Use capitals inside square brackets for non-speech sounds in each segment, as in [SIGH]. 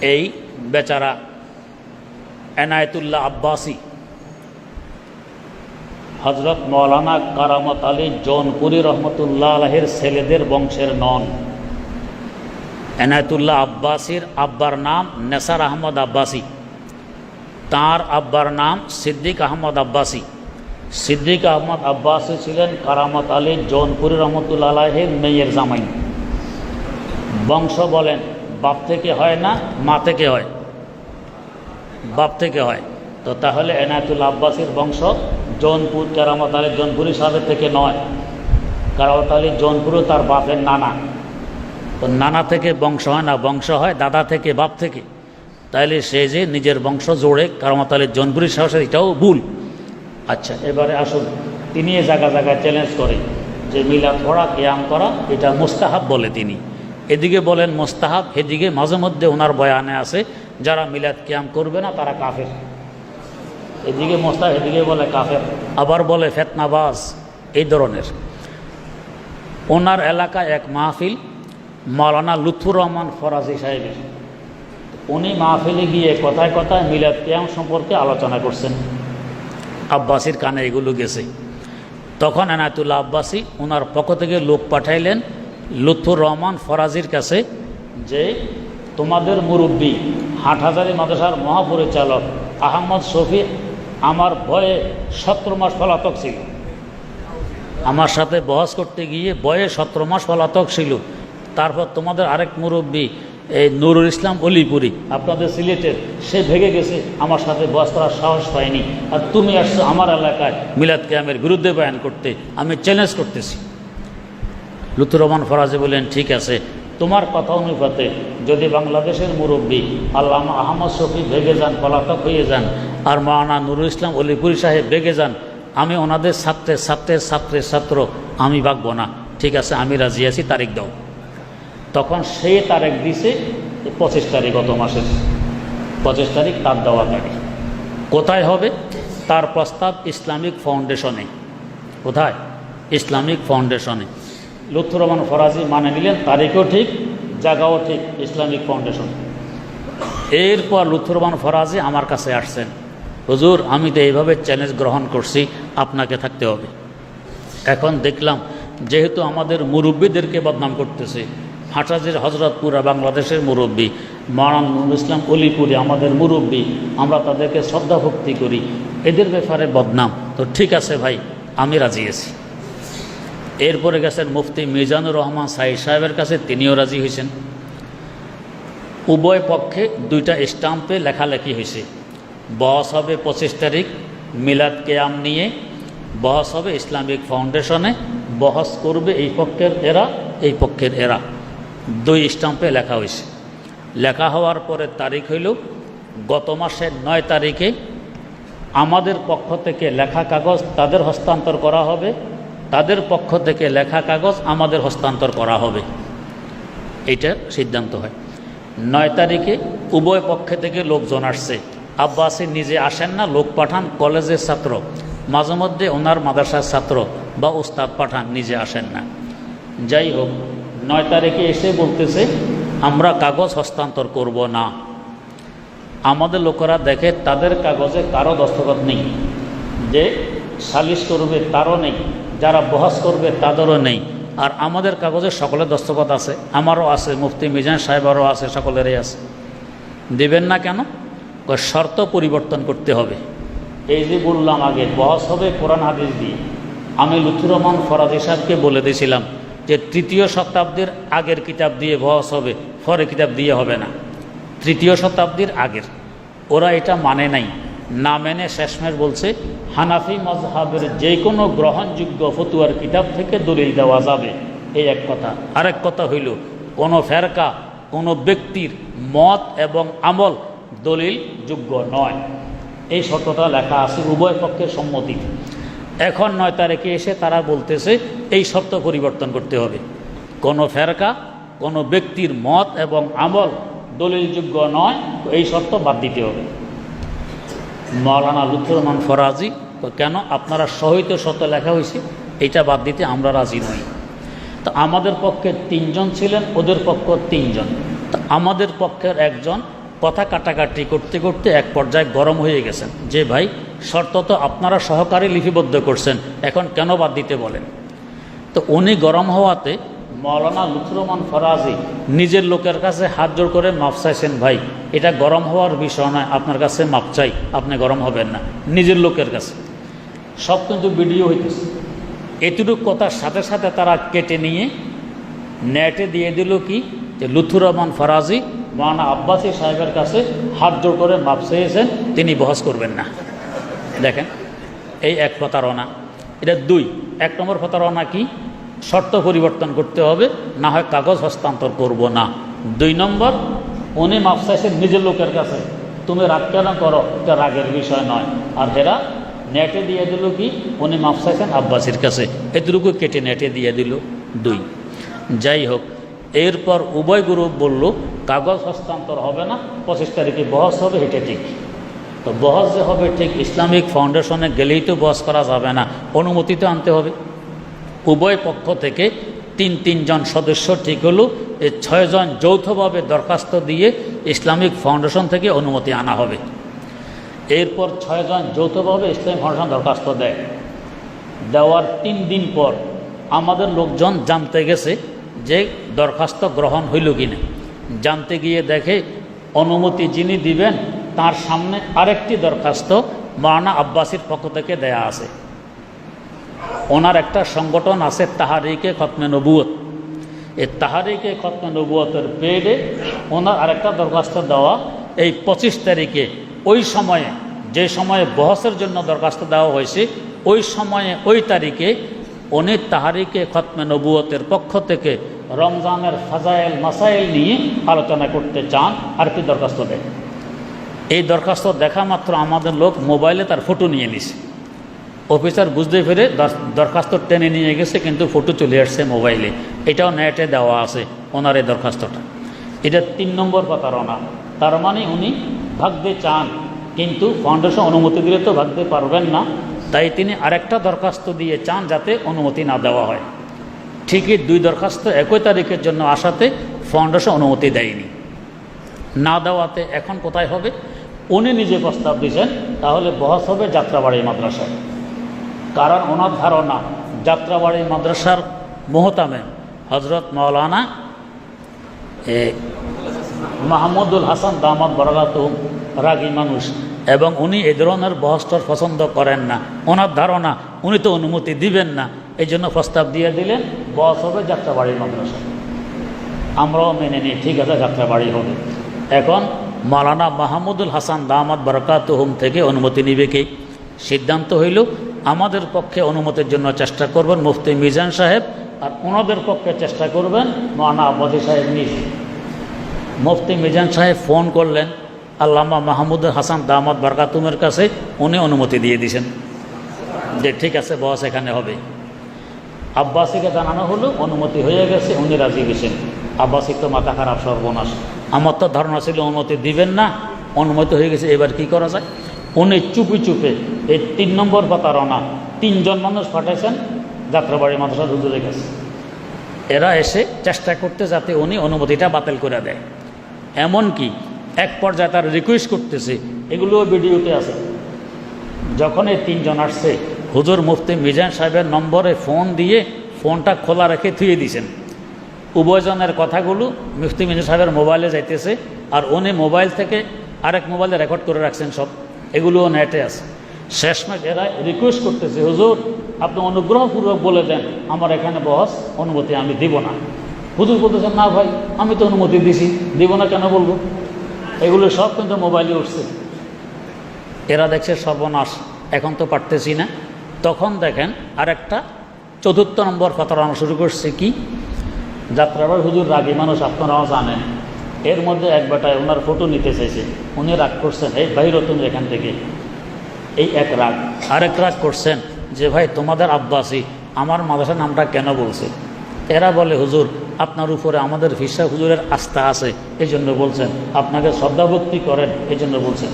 এই বেচারা এনায়েতুল্লাহ আব্বাসী হজরত মৌলানা কারামত আলী জৌনপুরি রহমতুল্লাহ আলহের ছেলেদের বংশের নন। এনায়তুল্লাহ আব্বাসীর আব্বার নাম নেসার আহমদ আব্বাসী, তার আব্বার নাম সিদ্দিক আহমদ আব্বাসী। সিদ্দিক আহমদ আব্বাসী ছিলেন কারামত আলী জৌনপুরি রহমতুল্লাহ আলহের মেয়ের জামাই। বংশ বলেন বাপ থেকে হয় না মা থেকে হয়? বাপ থেকে হয়। তো তাহলে এনায়তুল আব্বাসীর বংশ জৌনপুর, কেরামত আলী, জৌনপুরি সাহেবের থেকে নয়। কেরামত আলী, জৌনপুরও তার বাপের নানা। তো নানা থেকে বংশ হয় না, বংশ হয় দাদা থেকে, বাপ থেকে। তাইলে সে যে নিজের বংশ জোড়ে কারামত আলী, জৌনপুরি সাহসের এটাও ভুল। আচ্ছা এবারে আসুন। তিনি জায়গা জায়গায় চ্যালেঞ্জ করে যে মিলাদ পড়া ক্যাম করা, এটা মোস্তাহাব বলে তিনি। এদিকে বলেন মোস্তাহাব, এদিকে মাঝে মধ্যে ওনার বয়ানে আছে, যারা মিলাদ ক্যাম করবে না, তারা কাফের। এদিকে মোস্তাহ এদিকে বলে কাফের। আবার বলে ফেতনাবাজ, এই ধরনের। ওনার এলাকায় এক মাহফিল মৌলানা লুৎফুর রহমান ফরাজি সাহেবের। উনি মাহফিলে গিয়ে কথায় কথায় মিলাদ ক্যাম সম্পর্কে আলোচনা করছেন। আব্বাসির কানে এগুলো গেছে। তখন এনায়তুল্লাহ আব্বাসী ওনার পক্ষ থেকে লোক পাঠাইলেন লুৎফুর রহমান ফরাজির কাছে যে তোমাদের মুরব্বী হাটহাজারি মাদ্রাসার মহাপরিচালক আহমদ শফি আমার ভয়ে সতেরো মাস পলাতক ছিল। আমার সাথে বহস করতে গিয়ে বয়ে সতেরো মাস পলাতক ছিল। তারপর তোমাদের আরেক মুরব্বী, এই নুরুল ইসলাম অলিপুরি, আপনাদের সিলেটের, সে ভেগে গেছে, আমার সাথে বস করার সাহস পায়নি। আর তুমি আসছো আমার এলাকায় মিলাদ ক্যামের বিরুদ্ধে বয়ান করতে। আমি চ্যালেঞ্জ করতেছি। লুতুর রহমান ফরাজি বললেন, ঠিক আছে, তোমার কথা অনুপাতে যদি বাংলাদেশের মুরব্বী আল্লামা আহমদ শফি ভেগে যান, পলাতক হয়ে যান, আর মাওলানা নুরুল ইসলাম অলিপুরি সাহেব ভেগে যান, আমি ওনাদের ছাত্রের ছাত্রের ছাত্রের ছাত্র, আমি ভাগবো না। ঠিক আছে, আমি রাজি আছি, তারিখ দাও। তখন সে তারিখ দিছে, পঁচিশ তারিখ গত মাসের। পঁচিশ তারিখ তার দেওয়া তারিখ। কোথায় হবে? তার প্রস্তাব ইসলামিক ফাউন্ডেশনে। কোথায়? ইসলামিক ফাউন্ডেশনে। লুৎফুর রহমান ফরাজি মানে নিলেন তারিখও ঠিক জায়গাও ঠিক, ইসলামিক ফাউন্ডেশন। এরপর লুৎফুর রহমান ফরাজি আমার কাছে আসছেন। হুজুর, আমি তো এইভাবে চ্যালেঞ্জ গ্রহণ করছি, আপনাকে থাকতে হবে। এখন দেখলাম, যেহেতু আমাদের মুরব্বীদেরকে বদনাম করতেছে, হাটাজির হজরতপুরা বাংলাদেশের মুরব্বী, মারান ইসলাম অলিপুরি আমাদের মুরব্বী, আমরা তাদেরকে শ্রদ্ধা ভক্তি করি, এদের ব্যাপারে বদনাম। তো ঠিক আছে ভাই, আমি রাজি আছি। এরপরে গেছেন মুফতি মিজানুর রহমান সাই সাহেবের কাছে, তিনিও রাজি হয়েছেন। উভয় পক্ষে দুইটা স্টাম্পে লেখালেখি হয়েছে। বহস হবে পঁচিশ তারিখ, মিলাদ কেয়াম নিয়ে বহস হবে ইসলামিক ফাউন্ডেশনে, বহস করবে এই পক্ষের এরা, এই পক্ষের এরা। দুই স্টাম্পে লেখা হয়েছে। লেখা হওয়ার পরে তারিখ হইল গত মাসের নয় তারিখে। আমাদের পক্ষ থেকে লেখা কাগজ তাদের হস্তান্তর করা হবে। তাদের পক্ষ থেকে লেখা কাগজ আমাদের হস্তান্তর করা হবে। এইটা সিদ্ধান্ত হয়। নয় তারিখে উভয় পক্ষে থেকে লোকজন আসছে। আব্বাসি নিজে আসেন না, লোক পাঠান, কলেজের ছাত্র, মাঝে মধ্যে ওনার মাদ্রাসার ছাত্র বা উস্তাদ পাঠান, নিজে আসেন না। যাই হোক, নয় তারিখে এসে বলতেছে, আমরা কাগজ হস্তান্তর করব না। আমাদের লোকেরা দেখে তাদের কাগজে কারও দস্তখত নেই। যে সালিশ করবে তারও নেই। যারা বহাস করবে তাদেরও নেই। আর আমাদের কাগজে সকলের দস্তখত আছে। আমারও আছে, মুফতি মিজান সাহেবারও আছে, সকলেরই আছে। দেবেন না কেন? শর্ত পরিবর্তন করতে হবে। এই যে বললাম আগে, বহস হবে কোরআন হাদিস দিয়ে। আমি লুথুর রহমান ফরাজি সাহেবকে বলে দিয়েছিলাম যে তৃতীয় শতাব্দীর আগের কিতাব দিয়ে বহস হবে ফরে কিতাব দিয়ে হবে না। তৃতীয় শতাব্দীর আগের। ওরা এটা মানে নাই। না মেনে শেষমেশ বলছে, হানাফি মজহাবের যে কোনো গ্রহণযোগ্য ফতুয়ার কিতাব থেকে দলিল দেওয়া যাবে। এই এক কথা। আরেক কথা হইল, কোনো ফেরকা, কোনো ব্যক্তির মত এবং আমল দলিল যোগ্য নয়। এই শর্তটা লেখা আছে উভয় পক্ষের সম্মতি। এখন নয় তারিখে এসে তারা বলতেছে, এই শর্ত পরিবর্তন করতে হবে। কোনো ফেরকা, কোনো ব্যক্তির মত এবং আমল দলিলযোগ্য নয়, এই শর্ত বাদ দিতে হবে। মৌলানা লুৎফুর রহমান ফরাজি, তো কেন আপনারা সহিত শর্ত লেখা হয়েছে এটা বাদ দিতে আমরা রাজি নই। তো আমাদের পক্ষে তিনজন ছিলেন, ওদের পক্ষ তিনজন। তো আমাদের পক্ষের একজন কথা কাটাকাটি করতে করতে এক পর্যায়ে গরম হয়ে গেছেন। যে ভাই, শর্ত তো আপনারা সহকারে লিপিবদ্ধ করছেন, এখন কেন বাদ দিতে বলেন? তো উনি গরম হওয়াতে মৌলানা লুথুরমান ফরাজি নিজের লোকের কাছে হাত জোর করে মাপ চাইছেন, ভাই, এটা গরম হওয়ার বিষয় নয়, আপনার কাছে মাপ চাই, আপনি গরম হবেন না। নিজের লোকের কাছে। সব কিন্তু ভিডিও হইতেছে। এতটুকু কথার সাথে সাথে তারা কেটে নিয়ে নেটে দিয়ে দিল কি, যে লুথুর রহমান ফরাজি মানা আব্বাসী সাহেবের কাছে হাত জোর করে মাপ চেয়েছেন, তিনি বহস করবেন না। দেখেন, এই এক প্রতারণা। এটা দুই, এক নম্বর প্রতারণা কি? শর্ত পরিবর্তন করতে হবে, না হয় কাগজ হস্তান্তর করব না। দুই নম্বর, উনি চাইছেন নিজের লোকের কাছে, তুমি রাগ কেন করো? এটা রাগের বিষয় নয়। আর হেরা নেটে দিয়ে দিল কি? উনি মাপ চাইছেন আব্বাসির কাছে। এতটুকু কেটে নেটে দিয়ে দিল দুই। যাই হোক, এরপর উভয় গ্রুপ বলল, কাগজ হস্তান্তর হবে না, পঁচিশ তারিখে বহস হবে, এটা ঠিক। তো বহস যে হবে ঠিক, ইসলামিক ফাউন্ডেশনে গেলেই তো বহস করা যাবে না, অনুমতি তো আনতে হবে। উভয় পক্ষ থেকে তিন তিনজন সদস্য ঠিক হলো। এই ছয়জন যৌথভাবে দরখাস্ত দিয়ে ইসলামিক ফাউন্ডেশন থেকে অনুমতি আনা হবে। এরপর ছয়জন যৌথভাবে ইসলামিক ফাউন্ডেশন দরখাস্ত দেয়। দেওয়ার তিন দিন পর আমাদের লোকজন জানতে গেছে যে দরখাস্ত গ্রহণ হইল কিনা। জানতে গিয়ে দেখে অনুমতি যিনি দিবেন, তার সামনে আরেকটি দরখাস্ত মারানা আব্বাসির পক্ষ থেকে দেয়া আছে। ওনার একটা সংগঠন আছে তাহারিকে খতমে নবুয়ত। এই তাহারিকে খতমে নবুয়তের পেডে ওনার আরেকটা দরখাস্ত দেওয়া এই পঁচিশ তারিখে। ওই সময়ে, যে সময়ে বহসের জন্য দরখাস্ত দেওয়া হয়েছে, ওই সময়ে, ওই তারিখে উনি তাহারিকে খতমে নবুয়তের পক্ষ থেকে রমজানের ফাজাইল মাসাইল নিয়ে আলোচনা করতে চান আর কি দরখাস্ত দেয় এই দরখাস্ত দেখা মাত্র আমাদের লোক মোবাইলে তার ফটো নিয়ে নিছে। অফিসার বুঝতে পেরে দর- দরখাস্ত টেনে নিয়ে গেছে, কিন্তু ফটো চলে আসছে মোবাইলে। এটাও নেটে দেওয়া আছে ওনার এই দরখাস্তটা। এটা তিন নম্বর প্রতারণা তার মানে উনি ভাগতে চান, কিন্তু ফাউন্ডেশন অনুমতি দিলে তো ভাগতে পারবেন না। তাই তিনি আরেকটা দরখাস্ত দিয়ে চান যাতে অনুমতি না দেওয়া হয়। ঠিকই দুই দরখাস্ত একই তারিখের জন্য আসাতে ফাউন্ডেশন অনুমতি দেয়নি। না দেওয়াতে এখন কোথায় হবে? উনি নিজে প্রস্তাব দিয়েছেন, তাহলে বহস হবে যাত্রাবাড়ি মাদ্রাসায়। কারণ ওনার ধারণা যাত্রাবাড়ি মাদ্রাসার মোহতামে হজরত মৌলানা মাহমুদুল হাসান দামাদ বরালাত রাগী মানুষ এবং উনি এ ধরনের বহস্তর পছন্দ করেন না। ওনার ধারণা উনি তো অনুমতি দিবেন না। এই জন্য প্রস্তাব দিয়ে দিলেন, বস হবে যাত্রাবাড়ির মাদ্রাসা। আমরাও মেনে নিই, ঠিক আছে, যাত্রাবাড়ি হবে। এখন মালানা মাহমুদুল হাসান দামাদ বরকাত হুম থেকে অনুমতি নিবে কি? সিদ্ধান্ত হইল আমাদের পক্ষে অনুমতির জন্য চেষ্টা করবেন মুফতি মিজান সাহেব, আর ওনাদের পক্ষে চেষ্টা করবেন মানা আব্বাসী সাহেব নিজে। মুফতি মিজান সাহেব ফোন করলেন, আল্লামা মাহমুদুল হাসান দামাদ বারকাতুমের কাছে, উনি অনুমতি দিয়ে দিয়েছেন। যে ঠিক আছে বস, এখানে হবে। আব্বাসীকে জানানো হলো, অনুমতি হয়ে গেছে, উনি রাজি গেছেন আব্বাসী তো মাথা খারাপ সর্বনাশ। আমার তো ধারণা ছিল অনুমতি দিবেন না, অনুমতি হয়ে গেছে, এবার কি করা যায়? উনি চুপি চুপে এই তিন নম্বর প্রতারণা তিনজন মানুষ পাঠাইছেন যাত্রাবাড়ি মাদ্রাসা হুজুরের কাছে। এরা এসে চেষ্টা করতে যাতে উনি অনুমতিটা বাতিল করে দেয়। এমনকি এক পর্যায়ে তার রিকোয়েস্ট করতেছে, এগুলোও ভিডিওতে আছে। যখন এই তিনজন আসছে, হুজুর মুফতি মিজান সাহেবের নম্বরে ফোন দিয়ে ফোনটা খোলা রেখে থুয়ে দিয়েছেন। উভয়জনের কথাগুলো মুফতি মিজান সাহেবের মোবাইলে যাইতেছে, আর উনি মোবাইল থেকে আরেক মোবাইলে রেকর্ড করে রাখছেন সব। এগুলোও নেটে আছে। শেষমেশ এরা রিকোয়েস্ট করতেছে, হুজুর, আপনি অনুগ্রহপূর্বক বলে দেন, আমার এখানে বস, অনুমতি আমি দিব না। হুজুর বলতেছেন না ভাই, আমি তো অনুমতি দিছি, দিব না কেন বলব? এগুলো সব কিন্তু মোবাইলে উঠছে। এরা দেখছে সর্বনাশ, এখন তো পারতেছি না। তখন দেখেন আর একটা চতুর্থ নম্বর প্রতারণা শুরু করছে কি? যাত্রাবার হুজুর রাগী মানুষ, আপনারাও জানেন, এর মধ্যে এক বেটায় ওনার ফটো নিতে চাইছে। উনি রাগ করছেন, এই ভাই তুমি এখান থেকে। এই এক রাগ। আরেক রাগ করছেন যে, ভাই, তোমাদের আব্বাসী আমার মাদ্রাসার নামটা কেন বলছে? এরা বলে, হুজুর, আপনার উপরে আমাদের ফিসা হুজুরের আস্থা আছে। এই জন্য বলছেন, আপনাকে শ্রদ্ধাভক্তি করেন। এই জন্য বলছেন।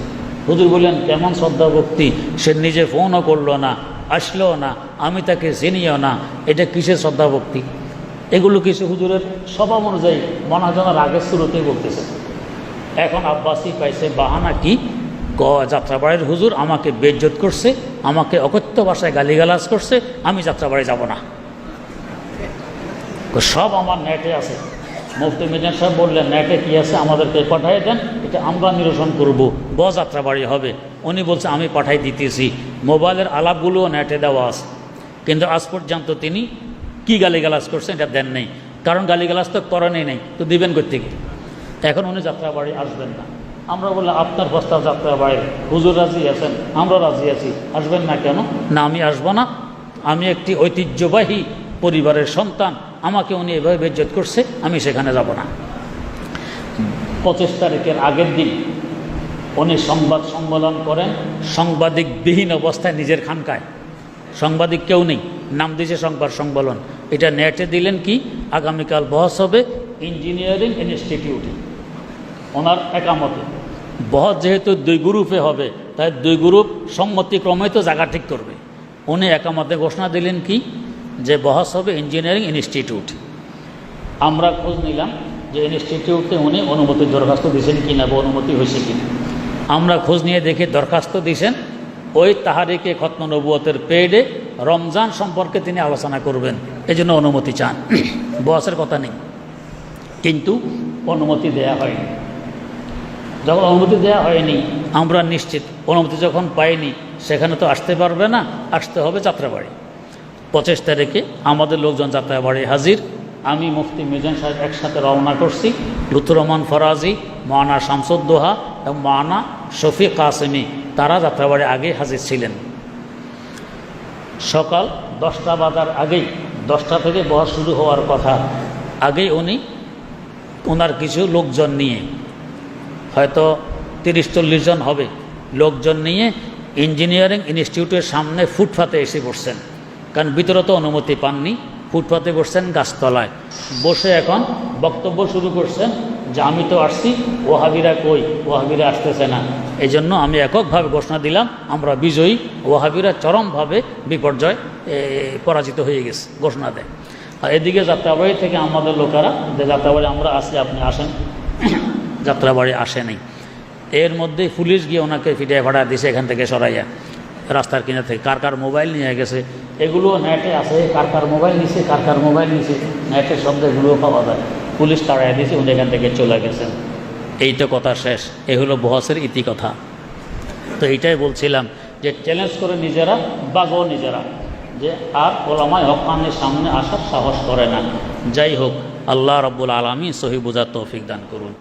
হুজুর বললেন, কেমন শ্রদ্ধাভক্তি সে নিজে ফোনও করল না, আসলো না, আমি তাকে চিনিও না। এটা কিসের শ্রদ্ধাভক্তি এগুলো কিছু হুজুরের স্বভাব অনুযায়ী মনে হয় যেন রাগের শুরুতেই বলতেছে। এখন আব্বাসি পাইছে বাহানা ক? যাত্রাবাড়ির হুজুর আমাকে বেজ্জত করছে, আমাকে অকথ্য ভাষায় গালিগালাজ করছে, আমি যাত্রাবাড়ি যাব না। সব আমার নেটে আছে। মুফতি মিজান সাহেব বললেন, নেটে কি আছে? আমাদেরকে পাঠিয়ে দেন, এটা আমরা নিরসন করব। ব যাত্রাবাড়ি হবে। উনি বলছে, আমি পাঠাই দিতেছি। মোবাইলের আলাপগুলোও নেটে দেওয়া আছে। কিন্তু আজ পর্যন্ত তিনি কি গালিগালাজ করছেন এটা দেন নেই। কারণ গালিগালাজ তো করেনই নেই। তো দিবেন থেকে এখন উনি যাত্রাবাড়ি আসবেন না। আমরা বললাম আপনার প্রস্তাব যাত্রাবাড়ি হুজুর রাজি আছেন? আমরা রাজি আছি। আসবেন না কেন? না, আমি আসব না। আমি একটি ঐতিহ্যবাহী পরিবারের সন্তান। আমাকে উনি এভাবে বেজ্জত করছে, আমি সেখানে যাব না। পঁচিশ তারিখের আগের দিন উনি সংবাদ সম্মেলন করেন। সাংবাদিকবিহীন অবস্থায় নিজের খানকায়। সাংবাদিক কেউ নেই। নাম দিয়েছে সংবাদ সম্মেলন। এটা নেটে দিলেন কি? আগামীকাল বহস হবে ইঞ্জিনিয়ারিং ইনস্টিটিউটে। ওনার একামতে। বহস যেহেতু দুই গ্রুপে হবে, তাই দুই গ্রুপ সম্মতিক্রমে তো জায়গা ঠিক করবে। উনি একামতে ঘোষণা দিলেন কি? যে বহস হবে ইঞ্জিনিয়ারিং ইনস্টিটিউট। আমরা খোঁজ নিলাম যে ইনস্টিটিউটে উনি অনুমতির দরখাস্ত দিয়েছেন কি না বা অনুমতি হয়েছে কি না। আমরা খোঁজ নিয়ে দেখে দরখাস্ত দিয়েছেন, ওই তাহারিকে খতম নবুয়তের পেডে রমজান সম্পর্কে তিনি আলোচনা করবেন এই জন্য অনুমতি চান। [CLEARS THROAT] বসের কথা নেই। কিন্তু অনুমতি দেয়া হয়নি। যখন অনুমতি দেওয়া হয়নি, আমরা নিশ্চিত। অনুমতি যখন পাইনি, সেখানে তো আসতে পারবে না, আসতে হবে যাত্রাবাড়ি। পঁচিশ তারিখে আমাদের লোকজন যাত্রাবাড়ি হাজির। আমি মুফতি মিজান সাহেব একসাথে রওনা করছি। লুতুর রহমান ফরাজি, মানা শামসুদ্দোহা এবং মানা শফি কাসেমি, তারা যাত্রাবাড়ি আগে হাজির ছিলেন। সকাল দশটা বাজার আগেই, দশটা থেকে বহস শুরু হওয়ার কথা। আগেই উনি ওনার কিছু লোকজন নিয়ে হয়তো তিরিশ, চল্লিশ জন হবে। লোকজন নিয়ে ইঞ্জিনিয়ারিং ইনস্টিটিউটের সামনে ফুটপাতে এসে বসছেন। কারণ ভিতরে তো অনুমতি পাননি। ফুটপাতে বসছেন গাছতলায়। বসে এখন বক্তব্য শুরু করছেন যে আমি তো আসছি ওহাবিরা কই? ওহাবিরা আসতেছে না। এই জন্য আমি এককভাবে ঘোষণা দিলাম, আমরা বিজয়ী। ওহাবিরা চরমভাবে বিপর্যয় পরাজিত হয়ে গেছে, ঘোষণা দেয়। আর এদিকে যাত্রাবাড়ি থেকে আমাদের লোকেরা, যে যাত্রাবাড়ি আমরা আসি আপনি আসেন। যাত্রাবাড়ি আসে নাই। এর মধ্যে পুলিশ গিয়ে ওনাকে ফিটে ভাড়া দিছে এখান থেকে সরাইয়া। রাস্তার কিনার থেকে। কার কার মোবাইল নিয়ে গেছে এগুলো নেটে আছে। কার কার মোবাইল নিছে, কার কার মোবাইল নিছে, নেটের শব্দ এগুলোও পাওয়া যায়। পুলিশ তাড়াই দিয়েছে উনি এখান থেকে চলে গেছেন। এই তো কথা শেষ। এ হলো বহসের ইতি কথা তো এইটাই বলছিলাম যে চ্যালেঞ্জ করে নিজেরা বাগো নিজেরা। যে আর ওলামায় হকানের সামনে আসার সাহস করে না। যাই হোক, আল্লাহ রব্বুল আলমী সহি বুঝার তৌফিক দান করুন।